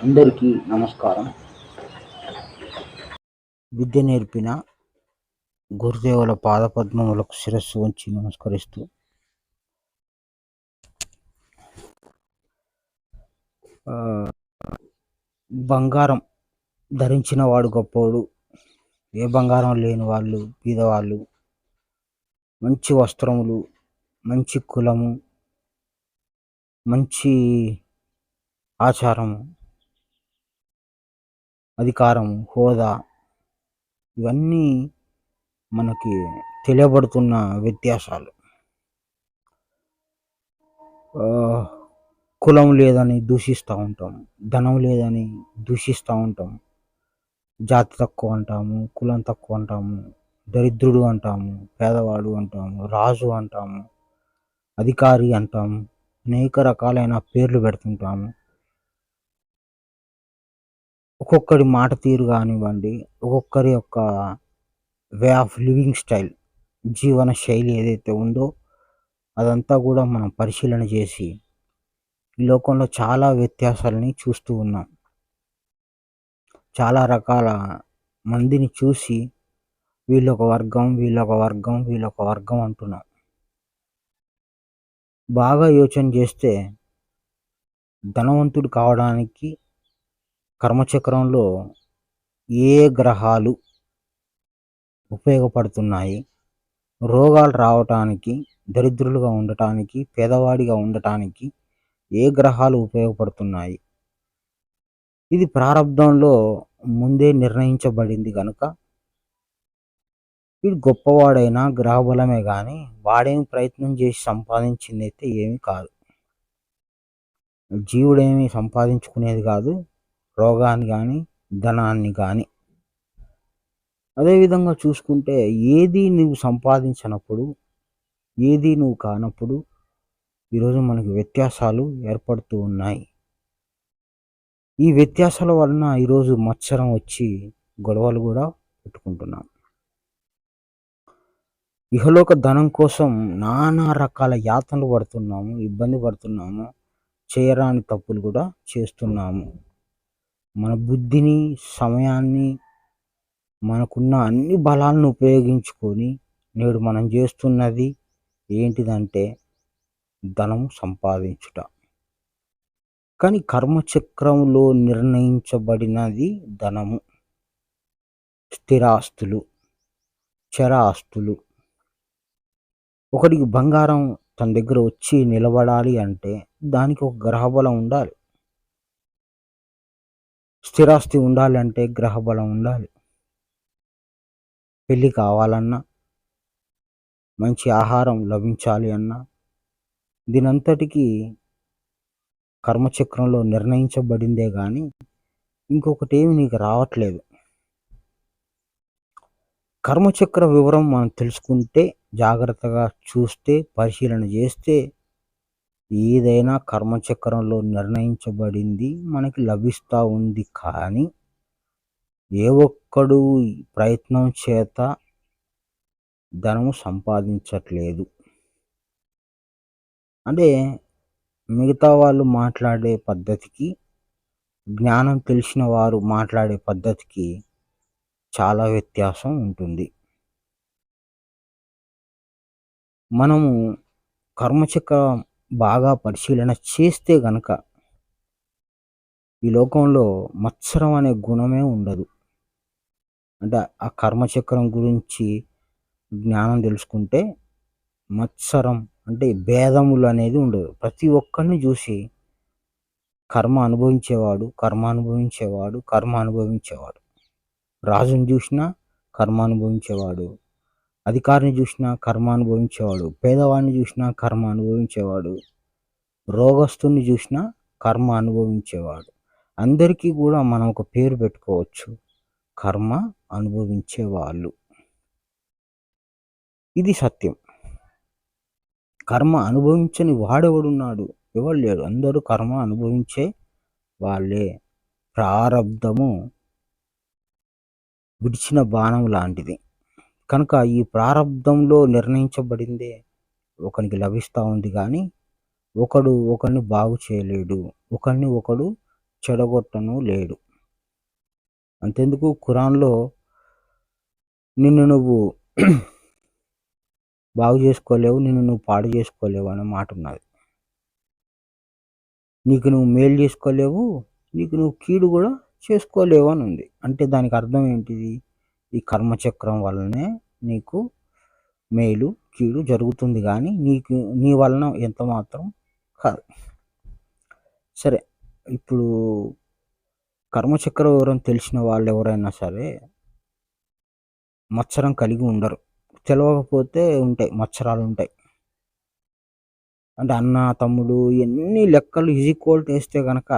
అందరికీ నమస్కారం. విద్య నేర్పిన గురుదేవుల పాదపద్మములకు శిరస్సు ఉంచి నమస్కరిస్తూ బంగారం ధరించిన వాడు గొప్పవాడు ఏ బంగారం లేని వాళ్ళు బీదవాళ్ళు మంచి వస్త్రములు మంచి కులము మంచి ఆచారము అధికారం హోదా ఇవన్నీ మనకి తెలియబడుతున్న వ్యత్యాసాలు. కులం లేదని దూషిస్తూ ఉంటాం ధనం లేదని దూషిస్తూ ఉంటాం జాతి తక్కువ అంటాము కులం తక్కువ అంటాము దరిద్రుడు అంటాము పేదవాడు అంటాము రాజు అంటాము అధికారి అంటాము అనేక రకాలైన పేర్లు పెడుతుంటాము. ఒక్కొక్కరి మాట తీరు కానివ్వండి ఒక్కొక్కరి యొక్క వే ఆఫ్ లివింగ్ స్టైల్ జీవన శైలి ఏదైతే ఉందో అదంతా కూడా మనం పరిశీలన చేసి ఈ లోకంలో చాలా వ్యత్యాసాలని చూస్తూ ఉన్నాం. చాలా రకాల మందిని చూసి వీళ్ళొక వర్గం వీళ్ళొక వర్గం వీళ్ళొక వర్గం అంటున్నాం. బాగా యోచన చేస్తే ధనవంతుడు కావడానికి కర్మచక్రంలో ఏ గ్రహాలు ఉపయోగపడుతున్నాయి? రోగాలు రావటానికి దరిద్రులుగా ఉండటానికి పేదవాడిగా ఉండటానికి ఏ గ్రహాలు ఉపయోగపడుతున్నాయి? ఇది ప్రారంభంలో ముందే నిర్ణయించబడింది కనుక వీడు గొప్పవాడైనా గ్రహబలమే కానీ వాడేమి ప్రయత్నం చేసి సంపాదించింది అయితే ఏమీ కాదు. జీవుడేమి సంపాదించుకునేది కాదు. రోగాన్ని కానీ ధనాన్ని కానీ అదేవిధంగా చూసుకుంటే ఏది నువ్వు సంపాదించినప్పుడు ఏది నువ్వు కానప్పుడు ఈరోజు మనకి వ్యత్యాసాలు ఏర్పడుతూ ఉన్నాయి. ఈ వ్యత్యాసాల వలన ఈరోజు మత్సరం వచ్చి గొడవలు కూడా పెట్టుకుంటున్నాం. ఇహలోక ధనం కోసం నానా రకాల యాతనలు పడుతున్నాము ఇబ్బంది పడుతున్నాము చేయరాని తప్పులు కూడా చేస్తున్నాము. మన బుద్ధిని సమయాన్ని మనకున్న అన్ని బలాలను ఉపయోగించుకొని నేడు మనం చేస్తున్నది ఏంటిదంటే ధనం సంపాదించుట. కానీ కర్మచక్రంలో నిర్ణయించబడినది ధనము. స్థిరాస్తులు చర ఆస్తులు ఒకడికి బంగారం తన దగ్గర వచ్చి నిలబడాలి అంటే దానికి ఒక గ్రహబలం ఉండాలి. స్థిరాస్తి ఉండాలంటే గ్రహబలం ఉండాలి. పెళ్ళి కావాలన్నా మంచి ఆహారం లభించాలి అన్నా దీనంతటికీ కర్మచక్రంలో నిర్ణయించబడిందే కానీ ఇంకొకటి ఏమి నీకు రావట్లేదు. కర్మచక్ర వివరం మనం తెలుసుకుంటే జాగ్రత్తగా చూస్తే పరిశీలన చేస్తే ఏదైనా కర్మచక్రంలో నిర్ణయించబడింది మనకి లభిస్తూ ఉంది. కానీ ఏ ఒక్కడు ప్రయత్నం చేత ధనము సంపాదించట్లేదు. అంటే మిగతా వాళ్ళు మాట్లాడే పద్ధతికి జ్ఞానం తెలిసిన వారు మాట్లాడే పద్ధతికి చాలా వ్యత్యాసం ఉంటుంది. మనము కర్మచక్రం బాగా పరిశీలన చేస్తే గనక ఈ లోకంలో మత్సరం అనే గుణమే ఉండదు. అంటే ఆ కర్మచక్రం గురించి జ్ఞానం తెలుసుకుంటే మత్సరం అంటే భేదములు అనేది ఉండదు. ప్రతి ఒక్కరిని చూసి కర్మ అనుభవించేవాడు కర్మ అనుభవించేవాడు కర్మ అనుభవించేవాడు. రాజుని చూసినా కర్మ అనుభవించేవాడు. అధికారిని చూసినా కర్మ అనుభవించేవాడు పేదవాడిని చూసినా కర్మ అనుభవించేవాడు రోగస్తుని చూసినా కర్మ అనుభవించేవాడు. అందరికీ కూడా మనం ఒక పేరు పెట్టుకోవచ్చు కర్మ అనుభవించే వాళ్ళు ఇది సత్యం. కర్మ అనుభవించని వాడెవడున్నాడు? ఎవడు లేడు. అందరూ కర్మ అనుభవించే వాళ్ళే. ప్రారంధము విడిచిన బాణం లాంటిది. కనుక ఈ ప్రారబ్ధంలో నిర్ణయించబడిందే ఒకనికి లభిస్తూ ఉంది కానీ ఒకడు ఒకరిని బాగు చేయలేడు ఒకరిని ఒకడు చెడగొట్టను లేడు. అంతెందుకు? ఖురాన్లో నిన్ను నువ్వు బాగు చేసుకోలేవు నిన్ను నువ్వు పాడు చేసుకోలేవు అనే మాట ఉన్నది. నీకు నువ్వు మేలు చేసుకోలేవు నీకు నువ్వు కీడు కూడా చేసుకోలేవు అని ఉంది. అంటే దానికి అర్థం ఏంటిది? ఈ కర్మచక్రం వల్లనే నీకు మేలు కీడు జరుగుతుంది కానీ నీకు నీ వలన ఎంత మాత్రం కాదు. సరే ఇప్పుడు కర్మచక్ర వివరం తెలిసిన వాళ్ళు ఎవరైనా సరే మత్సరం కలిగి ఉండరు. తెలవకపోతే ఉంటాయి మత్సరాలు ఉంటాయి. అంటే అన్న తమ్ముడు ఇవన్నీ లెక్కలు ఈజీ క్వాలిటీ వేస్తే కనుక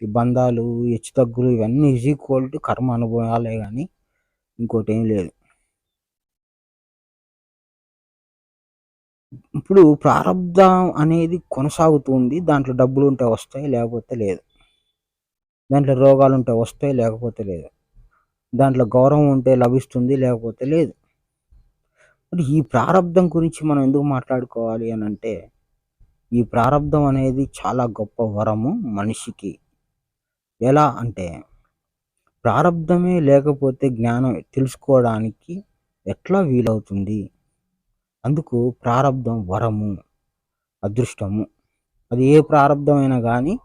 ఈ బంధాలు హెచ్చు తగ్గులు ఇవన్నీ ఈజీ క్వాలిటీ కర్మ అనుభవాలే కానీ ఇంకోటి ఏం లేదు. ఇప్పుడు ప్రారంధం అనేది కొనసాగుతుంది. దాంట్లో డబ్బులు ఉంటే వస్తాయి లేకపోతే లేదు. దాంట్లో రోగాలు ఉంటే వస్తాయి లేకపోతే లేదు. దాంట్లో గౌరవం ఉంటే లభిస్తుంది లేకపోతే లేదు. మరి ఈ ప్రారంధం గురించి మనం ఎందుకు మాట్లాడుకోవాలి అని అంటే ఈ ప్రారంధం అనేది చాలా గొప్ప వరము మనిషికి. ఎలా అంటే ప్రారంధమే లేకపోతే జ్ఞానం తెలుసుకోవడానికి ఎట్లా వీలవుతుంది? అందుకు ప్రారంధం వరము అదృష్టము. అది ఏ ప్రారంధమైనా కానీ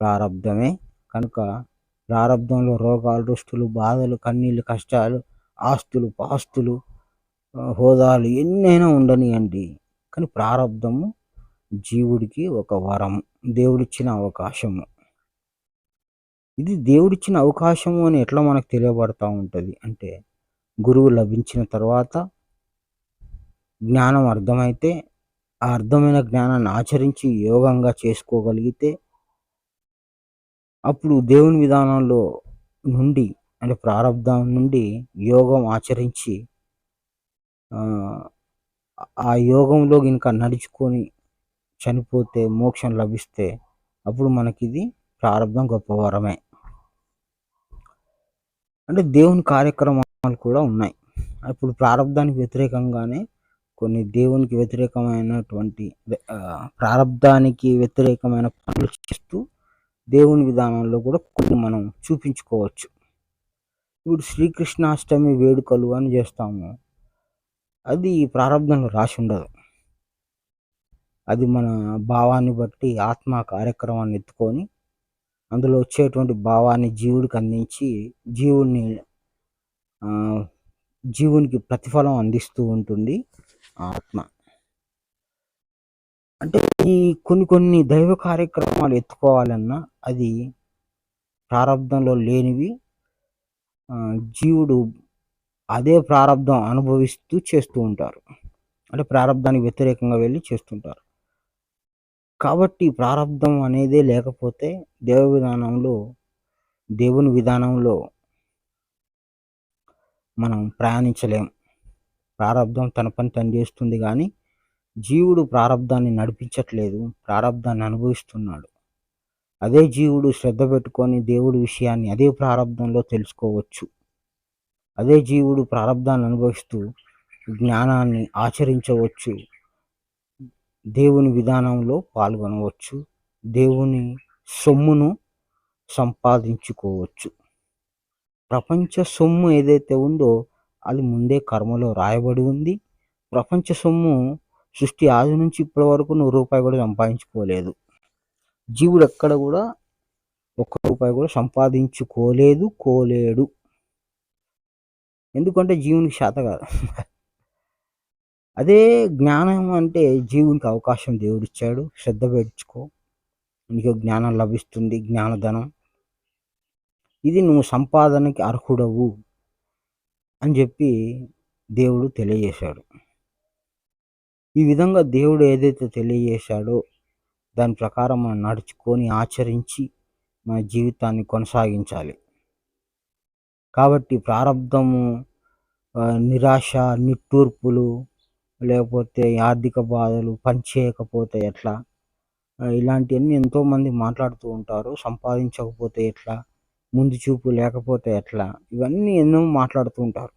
ప్రారంధమే కనుక ప్రారంధంలో రోగాలు రుష్టులు బాధలు కన్నీళ్ళు కష్టాలు ఆస్తులు పాస్తులు హోదాలు ఎన్నైనా ఉండనియండి. కానీ ప్రారంధము జీవుడికి ఒక వరం దేవుడిచ్చిన అవకాశము. ఇది దేవుడిచ్చిన అవకాశము అని ఎట్లా మనకు తెలియబడతా ఉంటుంది? అంటే గురువు లభించిన తర్వాత జ్ఞానం అర్థమైతే ఆ అర్థమైన జ్ఞానాన్ని ఆచరించి యోగంగా చేసుకోగలిగితే అప్పుడు దేవుని విధానంలో నుండి అంటే ప్రారంధం నుండి యోగం ఆచరించి ఆ యోగంలో ఇంకా నడుచుకొని చనిపోతే మోక్షం లభిస్తే అప్పుడు మనకి ఇది ప్రారంభం గొప్ప వరమే. అంటే దేవుని కార్యక్రమాలు కూడా ఉన్నాయి. ఇప్పుడు ప్రారంధానికి వ్యతిరేకంగానే కొన్ని దేవునికి వ్యతిరేకమైనటువంటి ప్రారంధానికి వ్యతిరేకమైన పనులు చేస్తూ దేవుని విధానంలో కూడా కొన్ని మనం చూపించుకోవచ్చు. ఇప్పుడు శ్రీకృష్ణాష్టమి వేడుకలు అని చేస్తాము. అది ప్రారంభంలో రాసి ఉండదు. అది మన భావాన్ని బట్టి ఆత్మ కార్యక్రమాన్ని ఎత్తుకొని అందులో వచ్చేటువంటి భావాన్ని జీవుడికి అందించి జీవుని జీవునికి ప్రతిఫలం అందిస్తూ ఉంటుంది ఆత్మ. అంటే ఈ కొన్ని కొన్ని దైవ కార్యక్రమాలు ఎత్తుకోవాలన్నా అది ప్రారంధంలో లేనివి జీవుడు అదే ప్రారంధం అనుభవిస్తూ చేస్తూ ఉంటారు. అంటే ప్రారంధానికి వ్యతిరేకంగా వెళ్ళి చేస్తుంటారు. కాబట్టి ప్రారంధం అనేదే లేకపోతే దేవ విధానంలో దేవుని విధానంలో మనం ప్రయాణించలేం. ప్రారంధం తన పని తను చేస్తుంది కానీ జీవుడు ప్రారంధాన్ని నడిపించట్లేదు ప్రారంధాన్ని అనుభవిస్తున్నాడు. అదే జీవుడు శ్రద్ధ పెట్టుకొని దేవుడి విషయాన్ని అదే ప్రారంధంలో తెలుసుకోవచ్చు. అదే జీవుడు ప్రారంధాన్ని అనుభవిస్తూ జ్ఞానాన్ని ఆచరించవచ్చు. దేవుని విధానంలో పాల్గొనవచ్చు. దేవుని సొమ్మును సంపాదించుకోవచ్చు. ప్రపంచ సొమ్ము ఏదైతే ఉందో అది ముందే కర్మలో రాయబడి ఉంది. ప్రపంచ సొమ్ము సృష్టి ఆది నుంచి ఇప్పటి వరకు నువ్వు రూపాయి కూడా సంపాదించుకోలేదు. జీవుడు ఎక్కడ కూడా ఒక్క రూపాయి కూడా సంపాదించుకోలేదు కోలేడు. ఎందుకంటే జీవునికి శాత కాదు. అదే జ్ఞానం అంటే జీవునికి అవకాశం దేవుడిచ్చాడు. శ్రద్ధ పెంచుకో. నీకు జ్ఞానం లభిస్తుంది జ్ఞానధనం. ఇది నువ్వు సంపాదనకి అర్హుడవు అని చెప్పి దేవుడు తెలియజేశాడు. ఈ విధంగా దేవుడు ఏదైతే తెలియజేశాడో దాని ప్రకారం మనం నడుచుకొని ఆచరించి మన జీవితాన్ని కొనసాగించాలి. కాబట్టి ప్రారంధము నిరాశ నిట్టూర్పులు లేకపోతే ఆర్థిక బాధలు పని చేయకపోతే ఎట్లా ఇలాంటివన్నీ ఎంతోమంది మాట్లాడుతూ ఉంటారు. సంపాదించకపోతే ఎట్లా? ముందు చూపు లేకపోతే ఎట్లా? ఇవన్నీ ఎన్నో మాట్లాడుతూ ఉంటారు.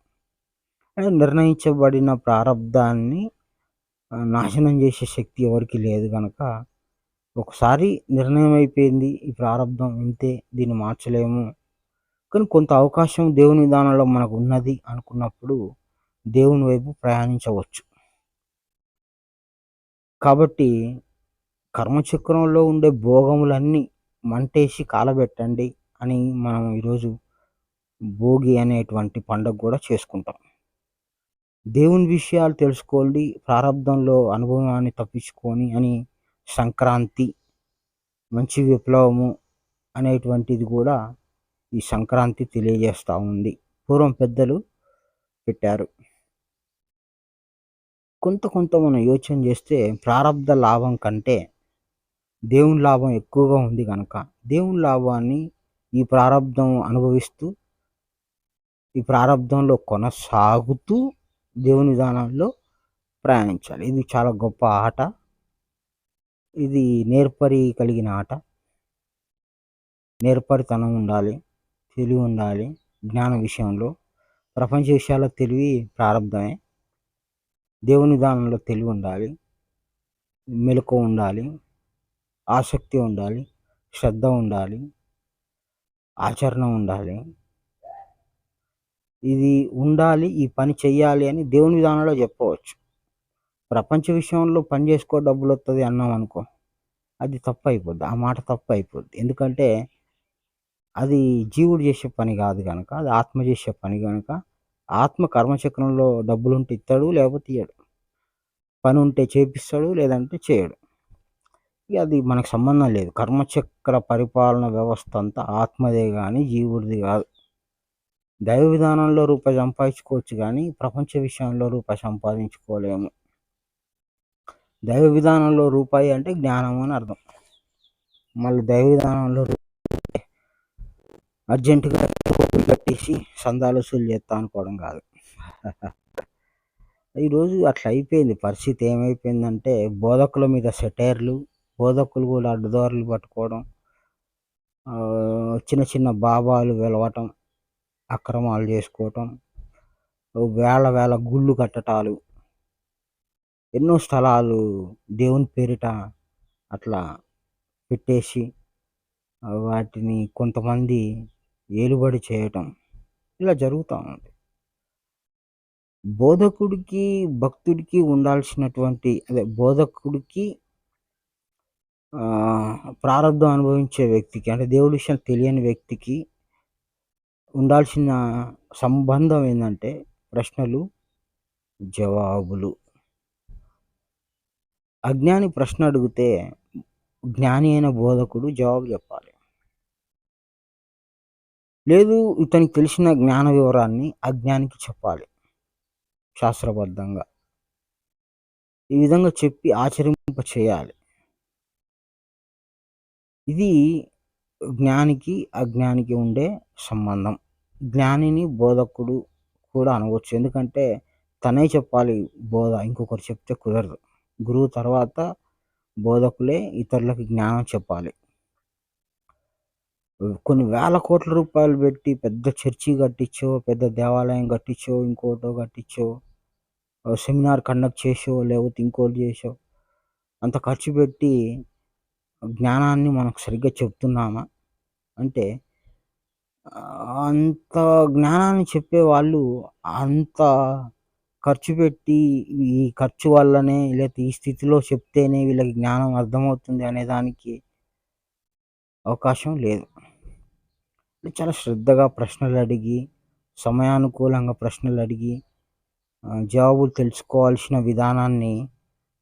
నిర్ణయించబడిన ప్రారంధాన్ని నాశనం చేసే శక్తి ఎవరికి లేదు కనుక ఒకసారి నిర్ణయం అయిపోయింది ఈ ప్రారంధం ఇంతే దీన్ని మార్చలేము. కానీ కొంత అవకాశం దేవుని విధానంలో మనకు ఉన్నది అనుకున్నప్పుడు దేవుని వైపు ప్రయాణించవచ్చు. కాబట్టి కర్మచక్రంలో ఉండే భోగములన్నీ మంటేసి కాలబెట్టండి అని మనం ఈరోజు భోగి అనేటువంటి పండుగ కూడా చేసుకుంటాం. దేవుని విషయాలు తెలుసుకోండి ప్రారంధంలో అనుభవాన్ని తప్పించుకొని అని సంక్రాంతి మంచి విప్లవము అనేటువంటిది కూడా ఈ సంక్రాంతి తెలియజేస్తూ ఉంది. పూర్వం పెద్దలు పెట్టారు. కొంత కొంత మనం యోచన చేస్తే ప్రారంధ లాభం కంటే దేవుని లాభం ఎక్కువగా ఉంది కనుక దేవుని లాభాన్ని ఈ ప్రారంధం అనుభవిస్తూ ఈ ప్రారంధంలో కొనసాగుతూ దేవుని విధానంలో ప్రయాణించాలి. ఇది చాలా గొప్ప ఆట. ఇది నేర్పరి కలిగిన ఆట. నేర్పరితనం ఉండాలి తెలివి ఉండాలి జ్ఞాన విషయంలో. ప్రపంచ విషయాల తెలివి ప్రారంభమే. దేవుని విధానంలో తెలివి ఉండాలి మెలకు ఉండాలి ఆసక్తి ఉండాలి శ్రద్ధ ఉండాలి ఆచరణ ఉండాలి. ఇది ఉండాలి ఈ పని చెయ్యాలి అని దేవుని విధానంలో చెప్పవచ్చు. ప్రపంచ విషయంలో పని చేసుకో డబ్బులు వస్తుంది అన్నాం అనుకో అది తప్పు అయిపోద్ది ఆ మాట తప్పు అయిపోద్ది ఎందుకంటే అది జీవుడు చేసే పని కాదు కనుక అది ఆత్మ చేసే పని కనుక ఆత్మ కర్మచక్రంలో డబ్బులు ఉంటే ఇస్తాడు లేకపోతే ఇయ్యడు. పని ఉంటే చేపిస్తాడు లేదంటే చేయడు. ఇక అది మనకు సంబంధం లేదు. కర్మచక్ర పరిపాలన వ్యవస్థ అంతా ఆత్మదే కానీ జీవుడిది కాదు. దైవ విధానంలో రూపాయి సంపాదించుకోవచ్చు కానీ ప్రపంచ విషయంలో రూపాయి సంపాదించుకోలేము. దైవ విధానంలో రూపాయి అంటే జ్ఞానం అని అర్థం. మళ్ళీ దైవ విధానంలో అర్జెంటుగా కట్టేసి సందాలు వసూలు చేస్తా అనుకోవడం కాదు. ఈరోజు అట్లా అయిపోయింది పరిస్థితి. ఏమైపోయిందంటే బోధకుల మీద సెటైర్లు బోధకులు కూడా అడ్డదారులు పట్టుకోవడం చిన్న చిన్న బాబాలు వెలవటం అక్రమాలు చేసుకోవటం వేల వేల గుళ్ళు కట్టటాలు ఎన్నో స్థలాలు దేవుని పేరిట అట్లా పెట్టేసి వాటిని కొంతమంది ఏలుబడి చేయటం ఇలా జరుగుతూ ఉంది. బోధకుడికి భక్తుడికి ఉండాల్సినటువంటి అదే బోధకుడికి ప్రారంభం అనుభవించే వ్యక్తికి అంటే దేవుడి విషయం తెలియని వ్యక్తికి ఉండాల్సిన సంబంధం ఏంటంటే ప్రశ్నలు జవాబులు. అజ్ఞాని ప్రశ్న అడిగితే జ్ఞాని అయిన బోధకుడు జవాబు చెప్పాలి. లేదు ఇతనికి తెలిసిన జ్ఞాన వివరాన్ని అజ్ఞానికి చెప్పాలి. శాస్త్రబద్ధంగా. ఈ విధంగా చెప్పి ఆచరింప చేయాలి. ఇది జ్ఞానికి అజ్ఞానికి ఉండే సంబంధం. జ్ఞానిని బోధకుడు కూడా అనవచ్చు. ఎందుకంటే తనే చెప్పాలి బోధ ఇంకొకరు చెప్తే కుదరదు. గురువు తర్వాత బోధకులే ఇతరులకు జ్ఞానం చెప్పాలి. కొన్ని వేల కోట్ల రూపాయలు పెట్టి పెద్ద చర్చి కట్టించో పెద్ద దేవాలయం కట్టించో ఇంకోటో కట్టించో సెమినార్ కండక్ట్ చేసో లేకపోతే ఇంకోటి చేసో అంత ఖర్చు పెట్టి జ్ఞానాన్ని మనకు సరిగ్గా చెప్తున్నామా? అంటే అంత జ్ఞానాన్ని చెప్పే వాళ్ళు అంత ఖర్చు పెట్టి ఈ ఖర్చు వల్లనే లేకపోతే ఈ స్థితిలో చెప్తేనే వీళ్ళకి జ్ఞానం అర్థమవుతుంది అనే దానికి అవకాశం లేదు. చాలా శ్రద్ధగా ప్రశ్నలు అడిగి సమయానుకూలంగా ప్రశ్నలు అడిగి జవాబులు తెలుసుకోవాల్సిన విధానాన్ని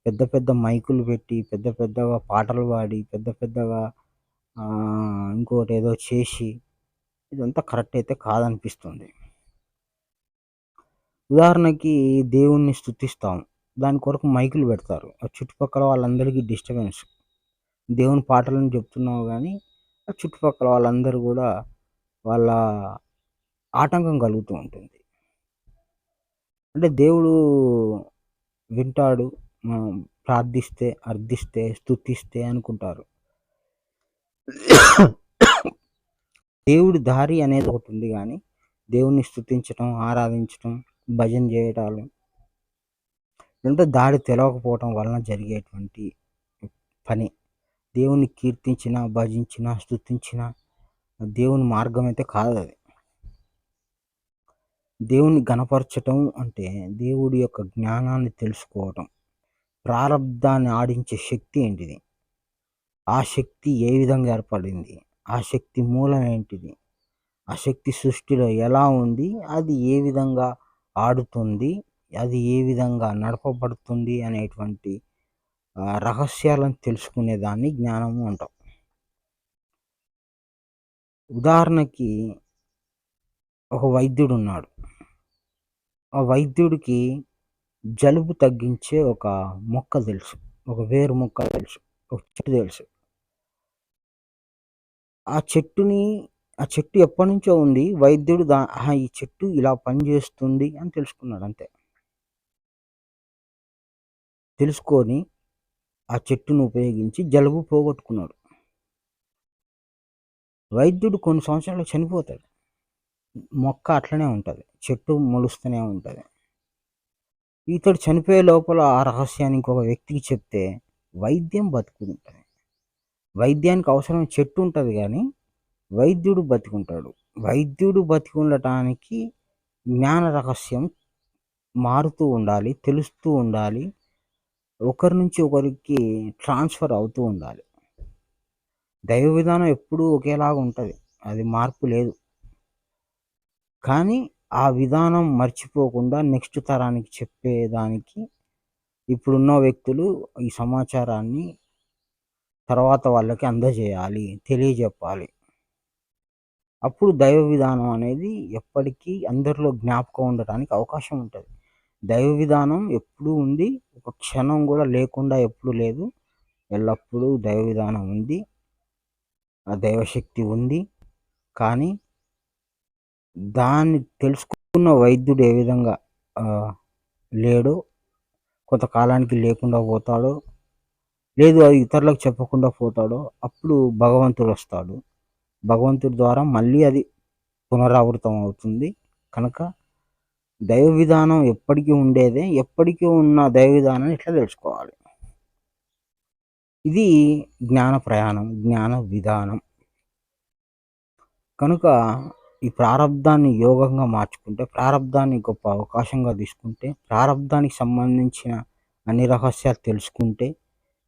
పెద్ద పెద్ద మైకులు పెట్టి పెద్ద పెద్దగా పాటలు పాడి పెద్ద పెద్దగా ఇంకోటి ఏదో చేసి ఇదంతా కరెక్ట్ అయితే కాదనిపిస్తుంది. ఉదాహరణకి దేవుణ్ణి స్థుతిస్తాం దాని కొరకు మైకులు పెడతారు. ఆ చుట్టుపక్కల వాళ్ళందరికీ డిస్టర్బెన్స్. దేవుని పాటలను చెప్తున్నావు కానీ ఆ చుట్టుపక్కల వాళ్ళందరూ కూడా వాళ్ళ ఆటంకం కలుగుతూ ఉంటుంది. అంటే దేవుడు వింటాడు ప్రార్థిస్తే అర్థిస్తే స్థుతిస్తే అనుకుంటారు. దేవుడి దారి అనేది ఒకటి ఉంది కానీ దేవుణ్ణి స్థుతించడం ఆరాధించడం భజన చేయటాలు అంటే దారి తెలవకపోవటం వలన జరిగేటువంటి పని. దేవుని కీర్తించిన భజించిన స్థుతించిన దేవుని మార్గం అయితే కాదు అది. దేవుని గణపరచటం అంటే దేవుడి యొక్క జ్ఞానాన్ని తెలుసుకోవటం. ప్రారంధాన్ని ఆడించే శక్తి ఏంటిది? ఆ శక్తి ఏ విధంగా ఏర్పడింది? ఆ శక్తి మూలం ఏంటిది? ఆ శక్తి సృష్టిలో ఎలా ఉంది? అది ఏ విధంగా ఆడుతుంది? అది ఏ విధంగా నడపబడుతుంది? అనేటువంటి రహస్యాలను తెలుసుకునే దాన్ని జ్ఞానము అంటాం. ఉదాహరణకి ఒక వైద్యుడు ఉన్నాడు ఆ వైద్యుడికి జలుబు తగ్గించే ఒక మొక్క తెలుసు. ఒక వేరు మొక్క తెలుసు. ఒక చెట్టు తెలుసు. ఆ చెట్టుని ఆ చెట్టు ఎప్పటి నుంచో ఉంది. వైద్యుడు దా ఈ చెట్టు ఇలా పనిచేస్తుంది అని తెలుసుకున్నాడు అంతే. తెలుసుకొని ఆ చెట్టును ఉపయోగించి జలుబు పోగొట్టుకున్నాడు. వైద్యుడు కొన్ని సంవత్సరాలు చనిపోతాడు. మొక్క అట్లనే ఉంటుంది. చెట్టు మొలుస్తూనే ఉంటుంది. ఇతడు చనిపోయే లోపల ఆ రహస్యాన్ని ఇంకొక వ్యక్తికి చెప్తే వైద్యం బతుకుంటుంది. వైద్యానికి అవసరం చెట్టు ఉంటుంది కానీ వైద్యుడు బతికుంటాడు. వైద్యుడు బతికి ఉండటానికి జ్ఞాన రహస్యం మారుతూ ఉండాలి తెలుస్తూ ఉండాలి. ఒకరి నుంచి ఒకరికి ట్రాన్స్ఫర్ అవుతూ ఉండాలి. దైవ విధానం ఎప్పుడూ ఒకేలాగా ఉంటుంది. అది మార్పు లేదు. కానీ ఆ విధానం మర్చిపోకుండా నెక్స్ట్ తరానికి చెప్పేదానికి ఇప్పుడున్న వ్యక్తులు ఈ సమాచారాన్ని తర్వాత వాళ్ళకి అందజేయాలి తెలియజెప్పాలి. అప్పుడు దైవ విధానం అనేది ఎప్పటికీ అందరిలో జ్ఞాపకం ఉండటానికి అవకాశం ఉంటుంది. దైవ విధానం ఎప్పుడూ ఉంది ఒక క్షణం కూడా లేకుండా ఎప్పుడు లేదు. ఎల్లప్పుడూ దైవ విధానం ఉంది. ఆ దైవశక్తి ఉంది. కానీ దాన్ని తెలుసుకున్న వైద్యుడు ఏ విధంగా లేడో కొంతకాలానికి లేకుండా పోతాడో లేదు అది ఇతరులకు చెప్పకుండా పోతాడో అప్పుడు భగవంతుడు వస్తాడు. భగవంతుడి ద్వారా మళ్ళీ అది పునరావృతం అవుతుంది. కనుక దైవ విధానం ఎప్పటికీ ఉండేదే ఎప్పటికీ ఉన్న దైవ విధానాన్ని ఇట్లా తెలుసుకోవాలి. ఇది జ్ఞాన ప్రయాణం జ్ఞాన విధానం. కనుక ఈ ప్రారంధాన్ని యోగంగా మార్చుకుంటే ప్రారంధాన్ని గొప్ప అవకాశంగా తీసుకుంటే ప్రారంధానికి సంబంధించిన అన్ని రహస్యాలు తెలుసుకుంటే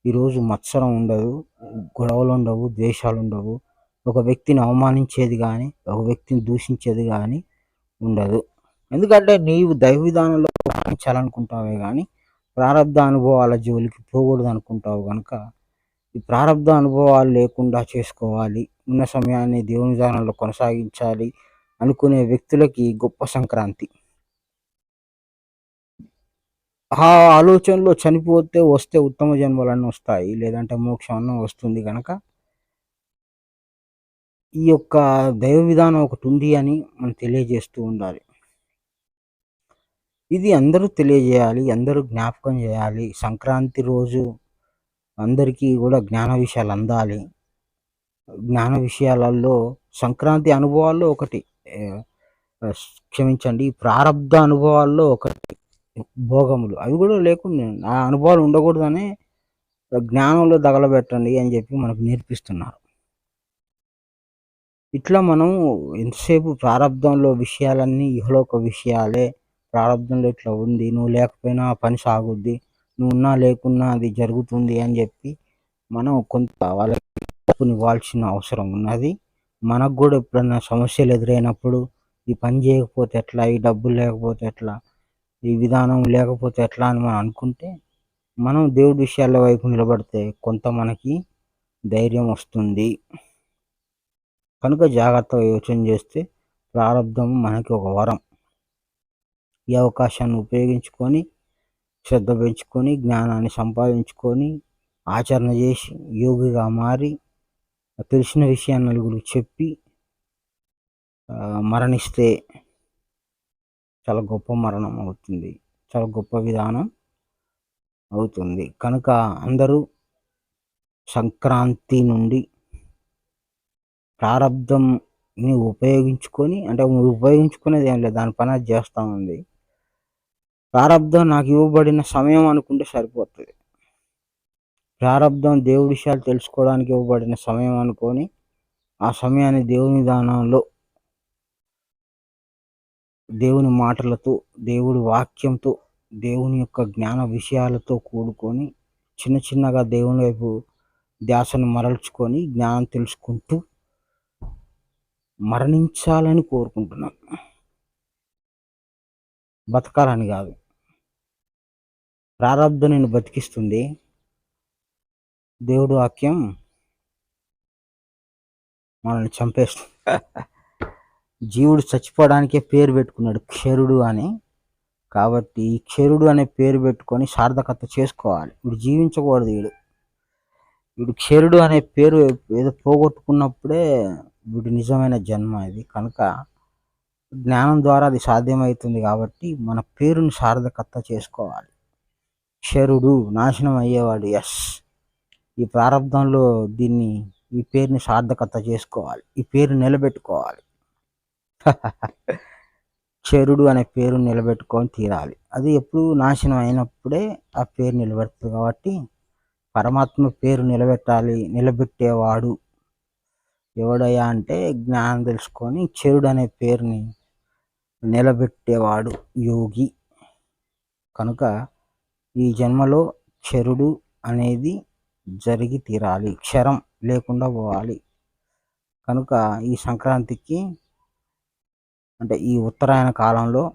ఈరోజు మత్సరం ఉండదు గొడవలు ఉండవు ద్వేషాలు ఉండవు. ఒక వ్యక్తిని అవమానించేది కానీ ఒక వ్యక్తిని దూషించేది కానీ ఉండదు. ఎందుకంటే నీవు దైవ విధానంలో రాణించాలనుకుంటావే కానీ ప్రారంధ అనుభవాల జోలికి పోకూడదు అనుకుంటావు కనుక ఈ ప్రారంభ అనుభవాలు లేకుండా చేసుకోవాలి. ఉన్న సమయాన్ని దేవుని విధానంలో కొనసాగించాలి అనుకునే వ్యక్తులకి గొప్ప సంక్రాంతి. ఆ ఆలోచనలో చనిపోతే వస్తే ఉత్తమ జన్మలన్నీ వస్తాయి లేదంటే మోక్షం అన్న వస్తుంది కనుక ఈ యొక్క దైవ విధానం ఒకటి ఉంది అని మనం తెలియజేస్తూ ఉండాలి. ఇది అందరూ తెలియజేయాలి అందరూ జ్ఞాపకం చేయాలి. సంక్రాంతి రోజు అందరికీ కూడా జ్ఞాన విషయాలు అందాలి. జ్ఞాన విషయాలలో సంక్రాంతి అనుభవాల్లో ఒకటి. క్షమించండి ప్రారంధ అనుభవాల్లో ఒకటి. భోగములు. అవి కూడా లేకుండా ఆ అనుభవాలు ఉండకూడదని జ్ఞానంలో తగలబెట్టండి అని చెప్పి మనకు నేర్పిస్తున్నారు. ఇట్లా మనం ఎంతసేపు ప్రారంధంలో విషయాలన్నీ ఇహలోక విషయాలే ప్రారంధంలో ఇట్లా ఉంది నువ్వు లేకపోయినా పని సాగుద్ది నువ్వు ఉన్నా లేకున్నా అది జరుగుతుంది అని చెప్పి మనం కొంత వాళ్ళకి ఇవ్వాల్సిన అవసరం ఉన్నది. మనకు కూడా ఎప్పుడన్నా సమస్యలు ఎదురైనప్పుడు ఈ పని చేయకపోతే ఎట్లా? ఈ డబ్బులు లేకపోతే ఎట్లా? ఈ విధానం లేకపోతే ఎట్లా అని మనం అనుకుంటే మనం దేవుడి విషయాల వైపు నిలబడితే కొంత మనకి ధైర్యం వస్తుంది. కనుక జాగ్రత్తగా యోచన చేస్తే ప్రారంభం మనకి ఒక వరం. ఈ అవకాశాన్ని ఉపయోగించుకొని శ్రద్ధ పెంచుకొని జ్ఞానాన్ని సంపాదించుకొని ఆచరణ చేసి యోగిగా మారి తెలిసిన విషయాన్ని నలుగురికి చెప్పి మరణిస్తే చాలా గొప్ప మరణం అవుతుంది. చాలా గొప్ప విధానం అవుతుంది. కనుక అందరూ సంక్రాంతి నుండి ప్రారంధంని ఉపయోగించుకొని అంటే ఉపయోగించుకునేది ఏం లేదు దాని పని చేస్తూ ఉంది. ప్రారంధం నాకు ఇవ్వబడిన సమయం అనుకుంటే సరిపోతుంది. ప్రారంధం దేవుడి విషయాలు తెలుసుకోవడానికి ఇవ్వబడిన సమయం అనుకొని ఆ సమయాన్ని దేవుని దానంలో దేవుని మాటలతో దేవుడి వాక్యంతో దేవుని యొక్క జ్ఞాన విషయాలతో కూడుకొని చిన్న చిన్నగా దేవుని వైపు ధ్యాసను మరల్చుకొని జ్ఞానం తెలుసుకుంటూ మరణించాలని కోరుకుంటున్నాను బతకాలని కాదు. ప్రారంధం నేను బతికిస్తుంది. దేవుడు వాక్యం మనల్ని చంపేస్తుంది. జీవుడు చచ్చిపోవడానికే పేరు పెట్టుకున్నాడు క్షరుడు అని. కాబట్టి ఈ క్షరుడు అనే పేరు పెట్టుకొని సార్థకత చేసుకోవాలి. వీడు జీవించకూడదు వీడు. వీడు క్షరుడు అనే పేరు ఏదో పోగొట్టుకున్నప్పుడే వీడు నిజమైన జన్మ ఇది. కనుక జ్ఞానం ద్వారా అది సాధ్యమవుతుంది కాబట్టి మన పేరుని సార్థకత చేసుకోవాలి. క్షరుడు నాశనం అయ్యేవాడు ఎస్ ఈ ప్రారంభంలో దీన్ని ఈ పేరుని సార్థకత చేసుకోవాలి. ఈ పేరు నిలబెట్టుకోవాలి. క్షరుడు అనే పేరు నిలబెట్టుకొని తీరాలి. అది ఎప్పుడు నాశనం అయినప్పుడే ఆ పేరు నిలబెడుతుంది కాబట్టి పరమాత్మ పేరు నిలబెట్టాలి నిలబెట్టేవాడు. ఎవడయ్యా అంటే జ్ఞానం తెలుసుకొని చెరుడు అనే పేరుని నిలబెట్టేవాడు యోగి. కనుక ఈ జన్మలో క్షరుడు అనేది జరిగి తీరాలి క్షరం లేకుండా పోవాలి. కనుక ఈ సంక్రాంతికి అంటే ఈ ఉత్తరాయణ కాలంలో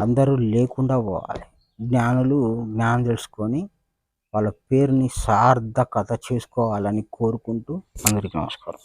అందరూ లేకుండా పోవాలి. జ్ఞానులు జ్ఞానం తెలుసుకొని వాళ్ళ పేరుని సార్థకత చేసుకోవాలని కోరుకుంటూ అందరికీ నమస్కారం.